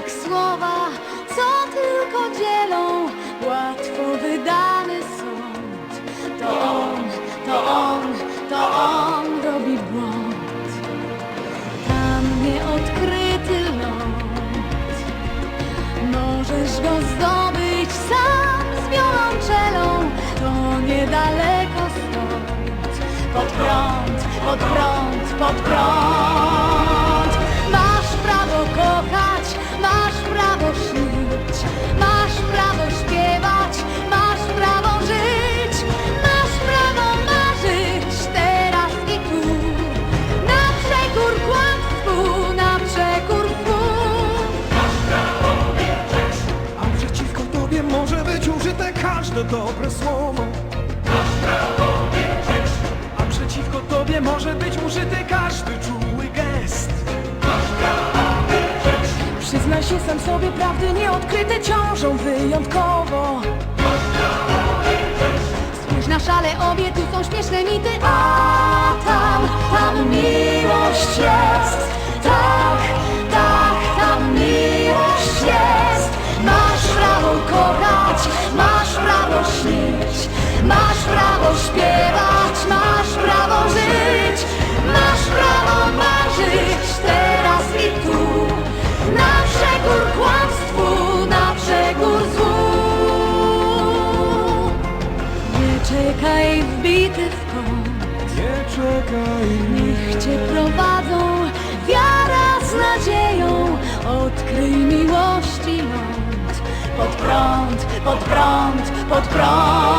jak słowa, co tylko dzielą łatwo wydany sąd. To on, to on, to on robi błąd. Tam nieodkryty ląd. Możesz go zdobyć sam z wiolonczelą, to niedaleko stąd. Pod prąd, pod prąd, pod prąd. Dobre słowo. A przeciwko tobie może być użyty każdy czuły gest. Przyznaj się sam sobie prawdy nieodkryte ciążą wyjątkowo. Spójrz na szale obie, tu są śmieszne mity A tam, tam śnić Masz prawo śpiewać, masz prawo żyć. Masz prawo marzyć. Teraz i tu. Na przekór kłamstwu, na przekór złu. Nie czekaj wbity w kąt, Nie czekaj. niech cię prowadzą wiara z nadzieją. Odkryj miłości pod prąd, pod prąd, pod prąd.